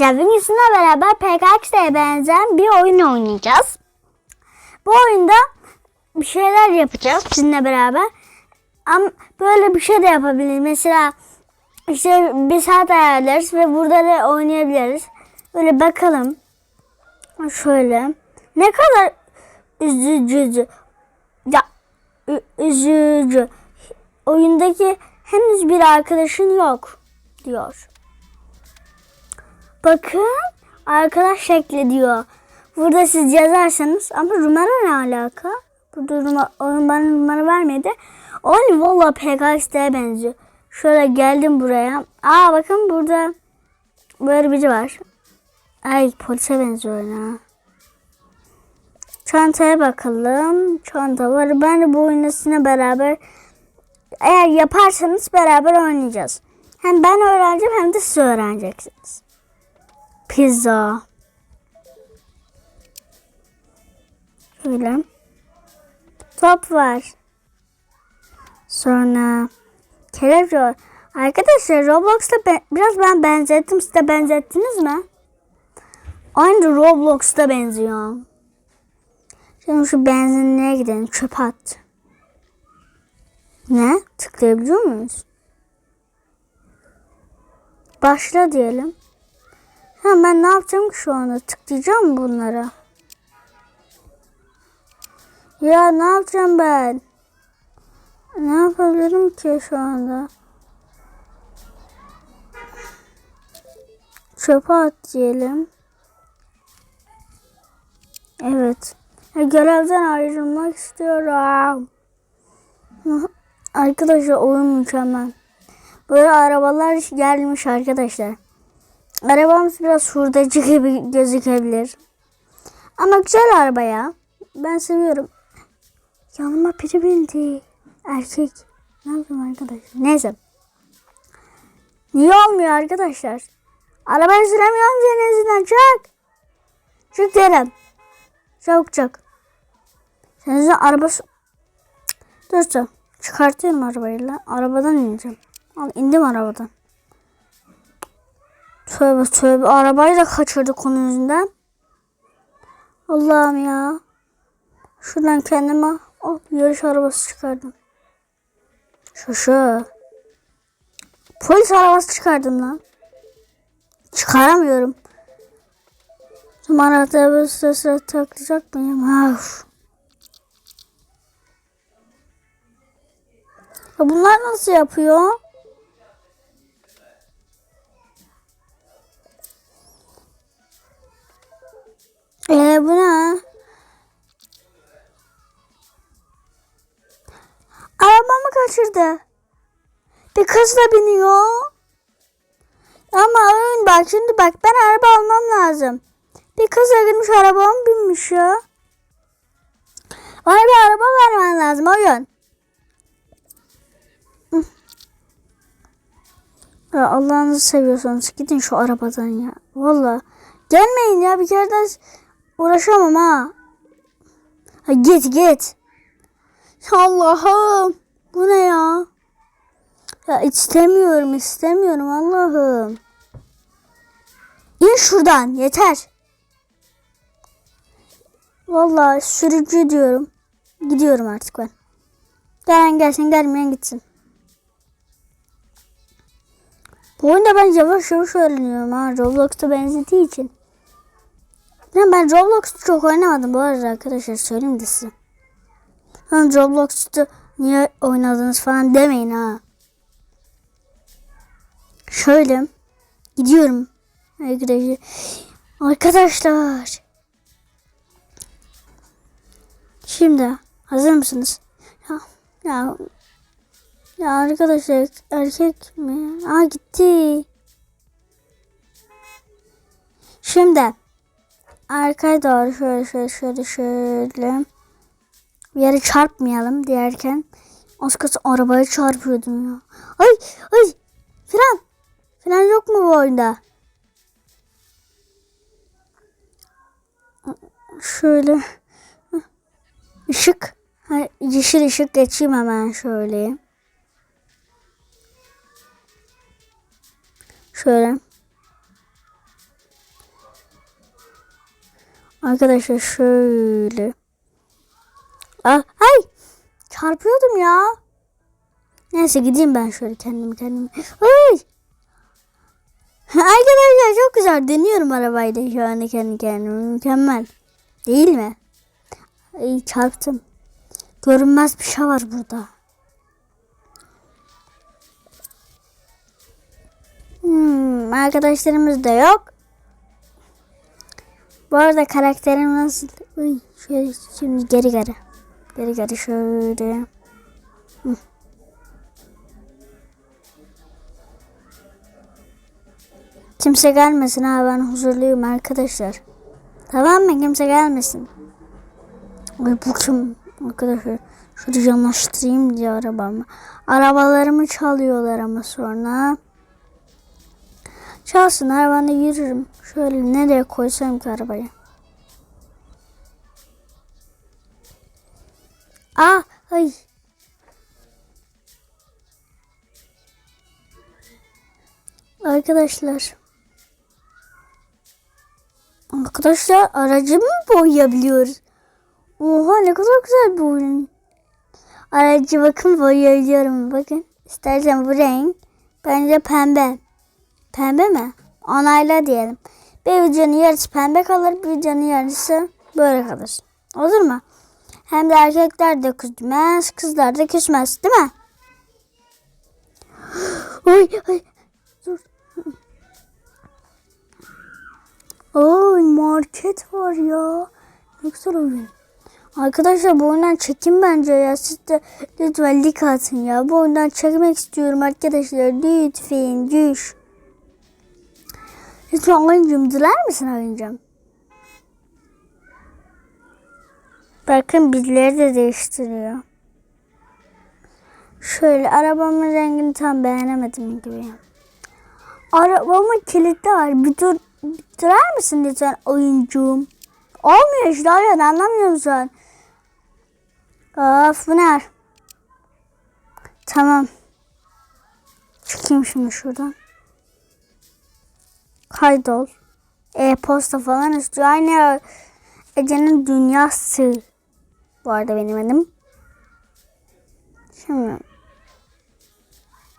Bugün sizinle beraber PKX'e benzeyen bir oyun oynayacağız. Bu oyunda bir şeyler yapacağız sizinle beraber. Ama böyle bir şey de yapabiliriz. Mesela işte bir saat ayarlarız ve burada da oynayabiliriz. Böyle bakalım. Şöyle. Ne kadar üzücü. Ya üzücü. Oyundaki henüz bir arkadaşın yok diyor. Bakın arkadaş şekli diyor. Burada siz yazarsanız ama numara ne alaka? Burada oyun bana numara vermedi. Oyun valla PKX'de benziyor. Şöyle geldim buraya. Aa bakın burada böyle biri var. Ay polise benziyor ya. Çantaya bakalım. Çanta var. Ben de bu oyunu sizinle beraber eğer yaparsanız beraber oynayacağız. Hem ben öğreneceğim hem de siz öğreneceksiniz. Pizza. Şöyle. Top var. Sonra var. Arkadaşlar Roblox'ta ben, biraz ben benzettim. Siz de benzettiniz mi? Aynı Roblox'ta benziyor. Şimdi şu benzinliğe gidelim. Çöp at. Ne? Tıklayabiliyor muyuz? Başla diyelim. Ha ben ne yapacağım ki şu anda? Tıklayacağım mı bunlara? Ya ne yapacağım ben? Ne yapabilirim ki şu anda? Çöpe at diyelim. Evet. Ya, Görevden ayrılmak istiyorum. Arkadaşlar oyun mükemmel. Böyle arabalar gelmiş arkadaşlar. Arabamız biraz hurdacı gibi gözükebilir. Ama güzel araba ya. Ben seviyorum. Yanıma biri bindi. Erkek. Ne yapayım arkadaşlar? Neyse. Niye olmuyor arkadaşlar? Arabayı süremiyorum senin yüzünden. Çık. Çık derim. Çabuk çık. Senin yüzünden araba... Dur dur. Çıkartıyorum arabayı lan. Arabadan ineceğim. Al indim arabadan. Tövbe tövbe. Arabayı da kaçırdık onun yüzünden. Allah'ım ya. Şuradan kendime oh, yarış arabası çıkardım. Şu. Polis arabası çıkardım lan. Çıkaramıyorum. Numarada bir sıra sıra taklayacak mıyım? Of. Ya bunlar nasıl yapıyor? Ee bu ne? Arabamı kaçırdı. Bir kız da biniyor. Ama oyun bak şimdi bak ben araba almam lazım. Bir kız da girmiş arabama binmiş ya. Bana bir araba vermen lazım oyun. Ya Allah'ınızı seviyorsanız gidin şu arabadan ya. Valla. Gelmeyin ya bir kere de uğraşamam ha. ha git git. Allah'ım. Bu ne ya? Ya istemiyorum istemiyorum Allah'ım. İn şuradan yeter. Vallahi sürücü diyorum. Gidiyorum artık ben. Gelen gelsin gelmeyen gitsin. Bu oyunda ben yavaş yavaş öğreniyorum ha. Roblox'ta benzediği için. Ben Roblox'u çok oynamadım bu arada arkadaşlar söyleyeyim de size. Lan Roblox'ta niye oynadınız falan demeyin ha. Şöyle gidiyorum arkadaşlar. Arkadaşlar. Şimdi hazır mısınız? Ya, ya, ya arkadaşlar erkek mi? Aa gitti. Şimdi arkaya doğru şöyle şöyle şöyle şöyle bir yere çarpmayalım diyerken az kalsın arabaya çarpıyordum ya. Ay ay fren fren yok mu bu oyunda? Şöyle ışık yeşil ışık geçeyim hemen şöyle. Şöyle. Arkadaşlar şöyle. Ah, ay! Çarpıyordum ya. Neyse gideyim ben şöyle kendim kendim. Ay! Arkadaşlar çok güzel dönüyorum arabayla şu anda kendi kendime. Mükemmel. Değil mi? Ay çarptım. Görünmez bir şey var burada. Hmm, arkadaşlarımız da yok. Bu arada karakterim nasıl? Uy, şöyle şimdi geri geri. Geri geri şöyle. Kimse gelmesin ha ben huzurluyum arkadaşlar. Tamam mı? Kimse gelmesin. Ay bu kim? Arkadaşlar şunu yanaştırayım diye arabamı. Arabalarımı çalıyorlar ama sonra. Çalsın arabanı yürürüm. Şöyle nereye koysam ki arabayı. Aa, ay. Arkadaşlar. Arkadaşlar aracımı boyayabiliyoruz. Oha ne kadar güzel bir oyun. Aracı bakın boyayabiliyorum bakın. İstersen bu renk. Bence pembe. Pembe mi? Onayla diyelim. Bir videonun yarısı pembe kalır, bir videonun yarısı böyle kalır. Olur mu? Hem de erkekler de küsmez, kızlar da küsmez, değil mi? Oy, oy. Dur. Oy, market var ya. Ne güzel oyun. Arkadaşlar bu oyundan çekin bence ya. Siz de lütfen like atın ya. Bu oyundan çekmek istiyorum arkadaşlar. Lütfen düş. Lütfen oyuncum diler misin oyuncum? Bakın bizleri de değiştiriyor. Şöyle arabamın rengini tam beğenemedim gibi. Arabamın kilidi var. Bir dur, bir durar lütfen oyuncum? Olmuyor işte Aryan anlamıyor musun? Of? Tamam. Çıkayım şimdi şuradan. Kaydol. E-posta falan istiyor. Aynı Ece'nin dünyası. Bu arada benim adım. Şimdi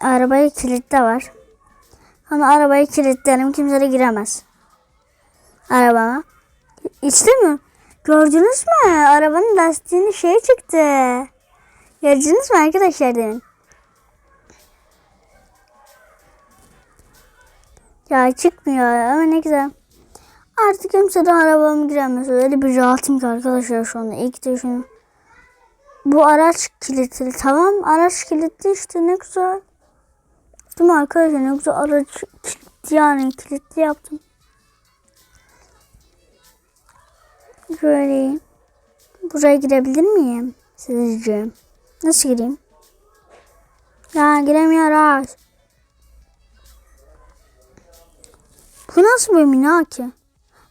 arabayı kilitle var. Ama arabayı kilitlerim kimse de giremez. Arabama. İşte mi? Gördünüz mü? Arabanın lastiğinin şey çıktı. Gördünüz mü arkadaşlar demin? Ya çıkmıyor ama ne güzel. Artık kimse de arabama giremez. Öyle bir rahatım ki arkadaşlar şu anda. İlk de şunu. Bu araç kilitli. Tamam araç kilitli işte ne güzel. Değil mi arkadaşlar ne güzel araç kilitli yani kilitli yaptım. Böyle buraya girebilir miyim sizce? Nasıl gireyim? Ya giremiyoruz. Bu nasıl bir bina ki?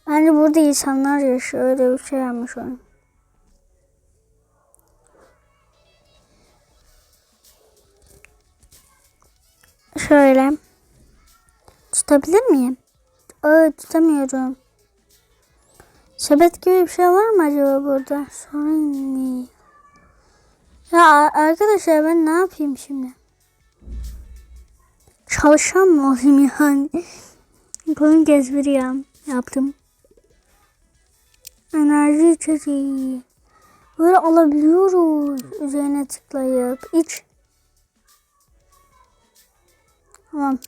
Bence burada insanlar yaşıyor. Öyle bir şey yapmış oyun. Şöyle. Tutabilir miyim? Aa, tutamıyorum. Sepet gibi bir şey var mı acaba burada? Sorun mu? Ya arkadaşlar ben ne yapayım şimdi? Çalışan mı olayım yani? Koyun gezdiriyem. Yaptım. Enerji içeceği. Böyle alabiliyoruz. Üzerine tıklayıp iç. Tamam.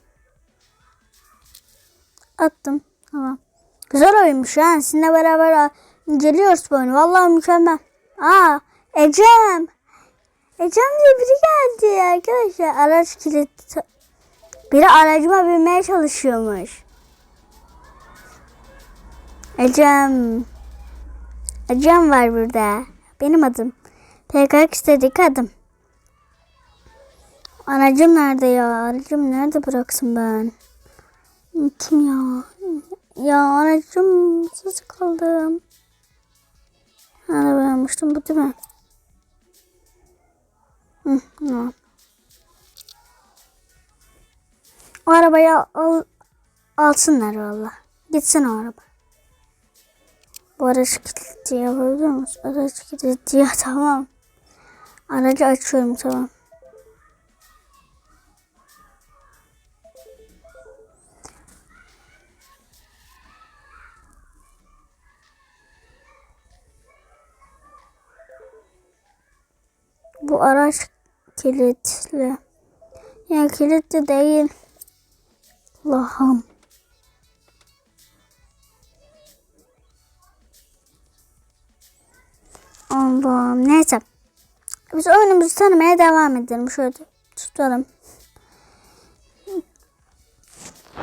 Attım. Tamam. Güzel oyunmuş ha. Sizinle beraber inceliyoruz bu oyunu. Vallahi mükemmel. Aa, Ecem. Ecem diye biri geldi arkadaşlar. Araç kilit. Biri aracıma binmeye çalışıyormuş. Ecem. Ecem var burada. Benim adım. PKK istedik adım. Aracım nerede ya? Aracım nerede bıraksın ben? Unuttum ya. Ya aracım siz kaldım. Araba almıştım bu değil mi? Hı, tamam. O arabayı al, alsınlar valla. Gitsin o araba. Bu kilitli yapabiliyor musun? Araç kilitli ya tamam. Aracı açıyorum tamam. Bu araç kilitli. Ya kilitli değil. Allah'ım. Biz oyunumuzu tanımaya devam edelim. Şöyle tutalım.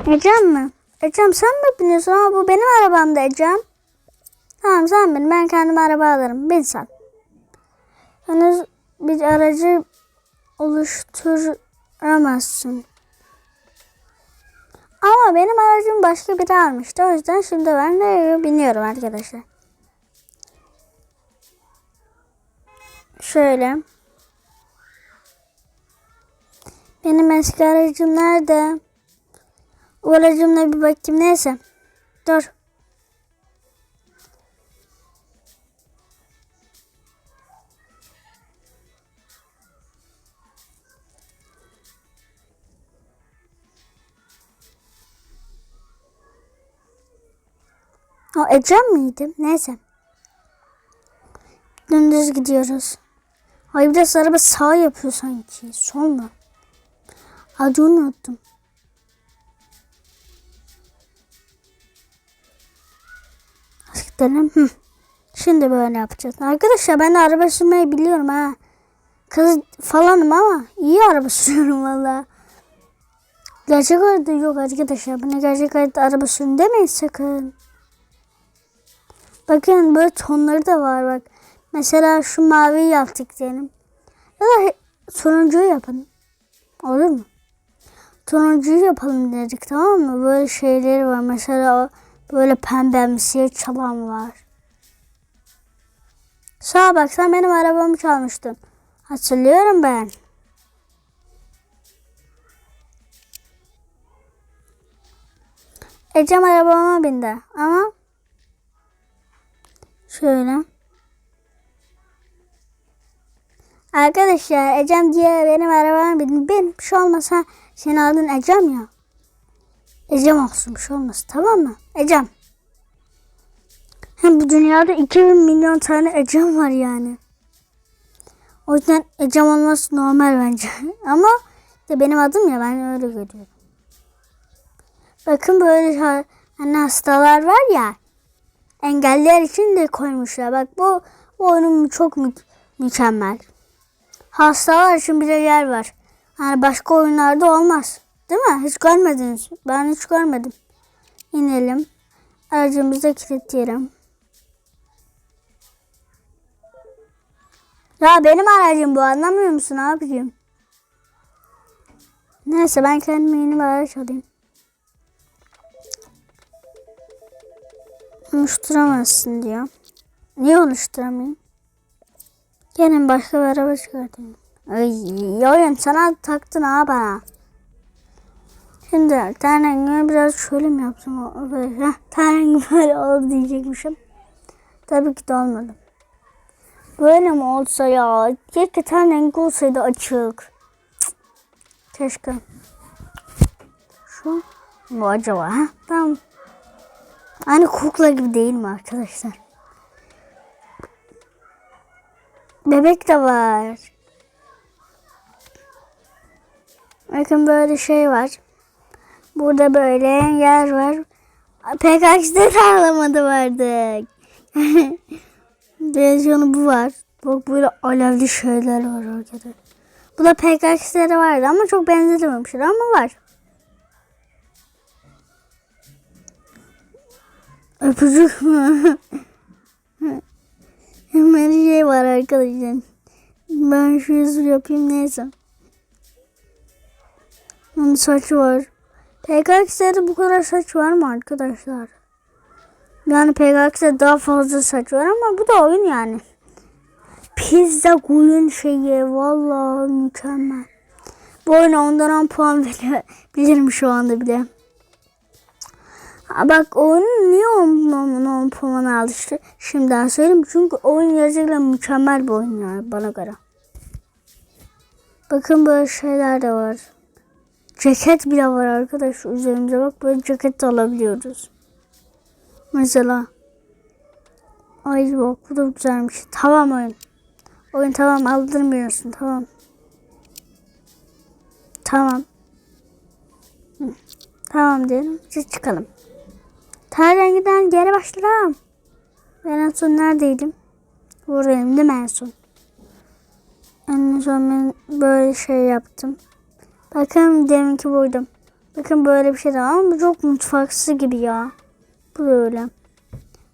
Ecem mi? Ecem sen mi biniyorsun? Ama bu benim arabamda Ecem. Tamam sen bin. Ben kendim araba alırım. Bin sen. Henüz bir aracı oluşturamazsın. Ama benim aracım başka biri almıştı. O yüzden şimdi ben de biniyorum arkadaşlar. Şöyle. Benim eski aracım nerede? O aracımla bir bakayım neyse. Dur. O Ecem miydi? Neyse. Dümdüz gidiyoruz. Ay biraz araba sağ yapıyor sanki. Sol mu? Hadi unuttum. Gidelim. Şimdi böyle yapacağız. Arkadaşlar ben de araba sürmeyi biliyorum ha. Kız falanım ama iyi araba sürüyorum valla. Gerçek hayatta yok arkadaşlar. Bana gerçek hayatta araba sürün demeyin sakın. Bakın böyle tonları da var bak. Mesela şu mavi yaptık diyelim. Ya da turuncuyu yapın. Olur mu? Turuncuyu yapalım dedik tamam mı? Böyle şeyleri var. Mesela böyle pembemsi çalan var. Sağa bak sen benim arabamı çalmıştın. Hatırlıyorum ben. Ecem arabama bindi ama şöyle. Arkadaşlar Ecem diye benim arabama bindi. Ben bir şey olmasa senin adın Ecem ya. Ecem olsun bir şey olmaz tamam mı? Ecem. Hem bu dünyada 2000 milyon tane Ecem var yani. O yüzden Ecem olması normal bence. Ama de benim adım ya ben öyle görüyorum. Bakın böyle hani hastalar var ya engeller için de koymuşlar. Bak bu, bu oyunun çok mü mükemmel. Hastalar için bir de yer var. Yani başka oyunlarda olmaz. Değil mi? Hiç görmediniz. Ben hiç görmedim. İnelim. Aracımızı kilitleyelim. Ya benim aracım bu anlamıyor musun abicim? Neyse ben kendime yeni bir araç alayım. Oluşturamazsın diyor. Niye oluşturamayayım? Gelin başka bir araba çıkartayım. Ay, oyun sana taktın ha bana. Şimdi ten rengimi biraz şöyle mi yapsam? Böyle, rengi böyle oldu diyecekmişim. Tabii ki de olmadı. Böyle mi olsa ya? Keşke ten rengi olsaydı açık. Cık, Keşke. Şu mu acaba? Ha? Tamam. Aynı kukla gibi değil mi arkadaşlar? Bebek de var. Bakın böyle şey var. Burada böyle yer var. PKX'de de ağlamadı vardık. Versiyonu bu var. Bak böyle alevli şeyler var orada. Bu da PKX'lere vardı ama çok benzetememişler ama var. Öpücük mü? Hemen şey var arkadaşlar. Ben şu yüzü yapayım neyse. Onun saçı var. PKX'de bu kadar saç var mı arkadaşlar? Yani PKX'de daha fazla saç var ama bu da oyun yani. Pizza koyun şeyi vallahi mükemmel. Bu oyuna ondan 10 puan verebilirim şu anda bile. Bak oyun niye on, on, on puanı aldı işte. Şimdiden söyleyeyim. Çünkü oyun gerçekten mükemmel bir oyun yani bana göre. Bakın böyle şeyler de var. Ceket bile var arkadaş. Üzerimize bak böyle ceket de alabiliyoruz. Mesela. Ay bak bu da güzelmiş. Tamam oyun. Oyun tamam aldırmıyorsun tamam. Tamam. Tamam diyelim. Siz çıkalım. Tarihten giden geri başlayalım. Ben en son neredeydim? Buradayım değil mi en son? En son ben böyle şey yaptım. Bakın deminki buydum. Bakın böyle bir şey de var ama çok mutfaksı gibi ya. Bu da öyle.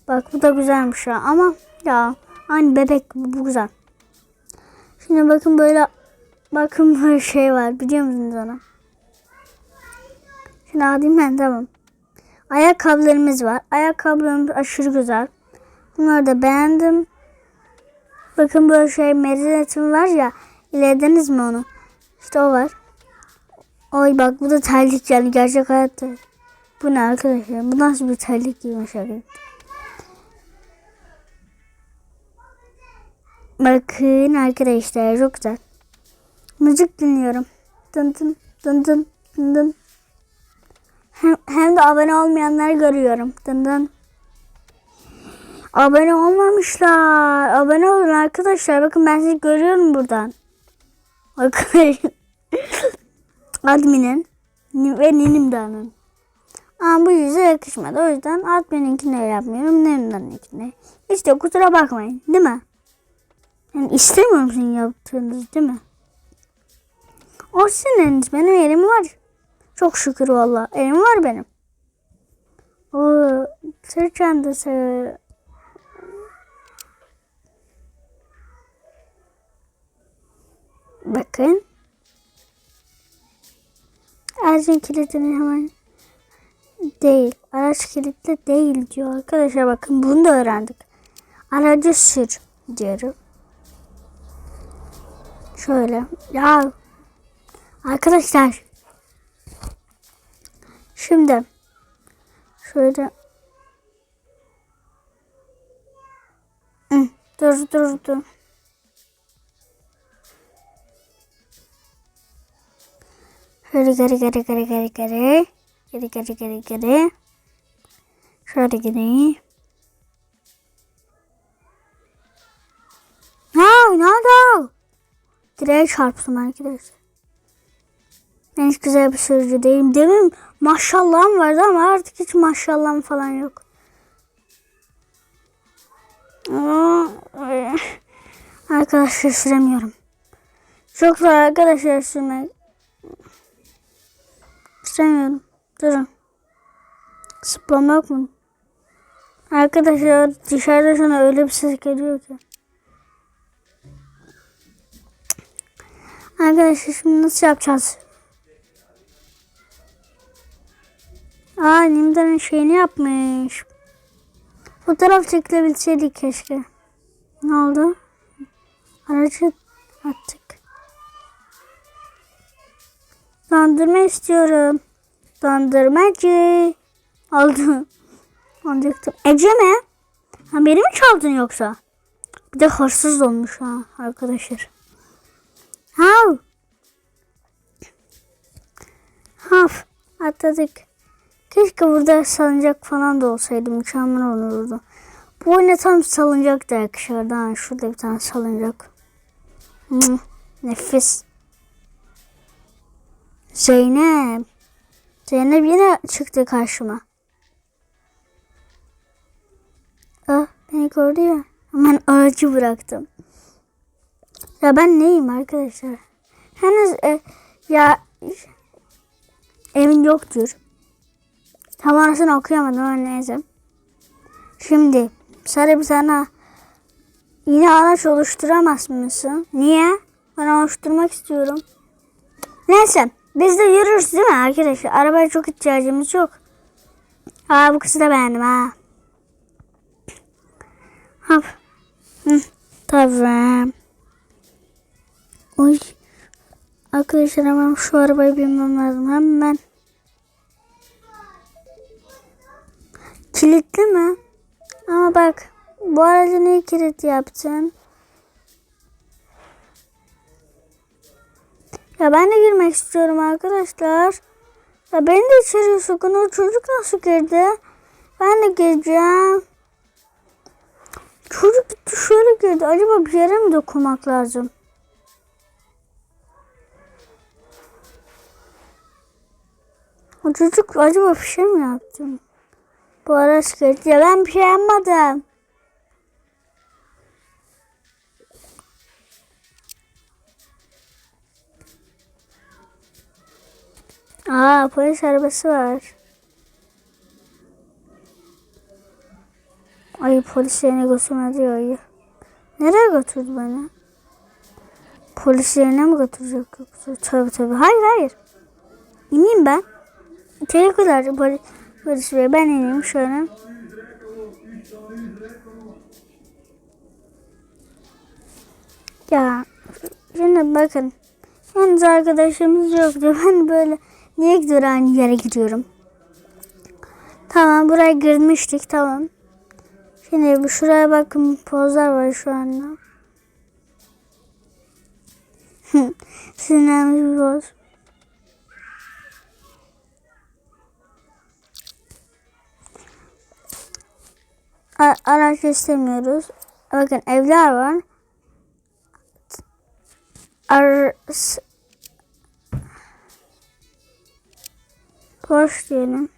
Bak bu da güzelmiş ya ama ya aynı bebek gibi bu güzel. Şimdi bakın böyle bakın böyle şey var biliyor musunuz onu? Şimdi alayım ben tamam. Ayakkabılarımız var. Ayakkabılarımız aşırı güzel. Bunları da beğendim. Bakın böyle şey merinetim var ya. İlediniz mi onu? İşte o var. Oy bak bu da terlik yani gerçek hayatta. Bu ne arkadaşlar? Bu nasıl bir terlik giymiş arkadaşlar? Bakın arkadaşlar çok güzel. Müzik dinliyorum. Dın dın dın dın dın dın. Hem, de abone olmayanları görüyorum. Dın dın. Abone olmamışlar. Abone olun arkadaşlar. Bakın ben sizi görüyorum buradan. Bakın. Admin'in ve Ninimdan'ın. Ama bu yüze yakışmadı. O yüzden admin'inkini yapmıyorum. Ninimdan'ınkini. İşte kusura bakmayın. Değil mi? Yani istemiyorum sizin yaptığınız değil mi? O sizin eliniz. Benim elim var. Çok şükür valla. Elim var benim. O sırt çantası. Bakın. Aracın kilidini hemen değil. Araç kilitli değil diyor arkadaşlar. Bakın bunu da öğrendik. Aracı sür diyorum. Şöyle. Ya arkadaşlar. Şimdi şöyle Hı, dur dur dur. Şöyle geri geri geri geri geri. Geri geri geri geri. Şöyle geri. Ne? Ne oldu? Direğe çarptım arkadaşlar. Ben hiç güzel bir sürücü değilim. Demin maşallahım vardı ama artık hiç maşallahım falan yok. Ay. Arkadaşlar süremiyorum. Çok zor arkadaşlar sürmek. Süremiyorum. Durun. Zıplama yok? Arkadaşlar dışarıda sana öyle bir ses geliyor ki. Arkadaşlar şimdi nasıl yapacağız? Aa Nimdan'ın şeyini yapmış. Fotoğraf çekilebilseydik keşke. Ne oldu? Aracı attık. Dondurma istiyorum. Dondurmacı. Aldım. Alacaktım. Ece mi? Ha beni mi çaldın yoksa? Bir de hırsız olmuş ha arkadaşlar. Hav. Hav. Atladık. Keşke burada salıncak falan da olsaydı mükemmel olurdu. Bu oyuna tam salıncak da yakışırdı. Ha, şurada bir tane salıncak. Hmm, nefis. Zeynep. Zeynep yine çıktı karşıma. Ah beni gördü ya. Hemen aracı bıraktım. Ya ben neyim arkadaşlar? Henüz e, ya emin yoktur. Tam orasını okuyamadım ama neyse. Şimdi sarı bir tane yine araç oluşturamaz mısın? Niye? Ben oluşturmak istiyorum. Neyse biz de yürürüz değil mi arkadaşlar? Arabaya çok ihtiyacımız yok. Aa bu kızı da beğendim ha. Hop. Hı, tamam. Oy. Arkadaşlar hemen şu arabaya binmem lazım. Hemen. Kilitli mi? Ama bak bu arada niye kilit yaptın? Ya ben de girmek istiyorum arkadaşlar. Ya beni de içeri sokun. O çocuk nasıl girdi? Ben de gireceğim. Çocuk gitti şöyle girdi. Acaba bir yere mi dokunmak lazım? O çocuk acaba bir şey mi yaptı? Bu araç. Ya ben bir şey yapmadım. Aa polis arabası var. Ay polis yerine götürmedi ya. Nereye götürdü beni? Polis yerine mi götürecek yoksa? Tabii tabii. Hayır hayır. İneyim ben. İçeri polis, polis bey. Ben ineyim şöyle. Ya şimdi bakın. Yalnız arkadaşımız yoktu. Ben böyle niye gidiyor aynı yere gidiyorum. Tamam buraya girmiştik tamam. Şimdi bu şuraya bakın pozlar var şu anda. Sinirlenmiş bir poz. Araç istemiyoruz. Bakın evler var. Ar Boş diyelim.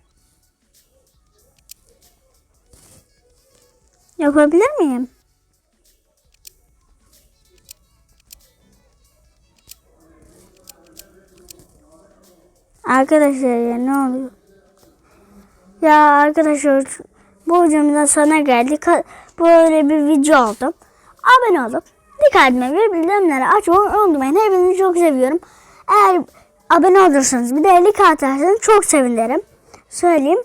Yapabilir miyim? Arkadaşlar ya ne oluyor? Ya arkadaşlar bu videomuzdan sonra geldik. Ha- Böyle bir video oldu. Abone olup dikkatime ve bildirimleri açmayı unutmayın. Hepinizi çok seviyorum. Eğer abone olursanız bir de 50 atarsanız çok sevinirim. Söyleyeyim.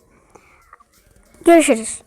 Görüşürüz.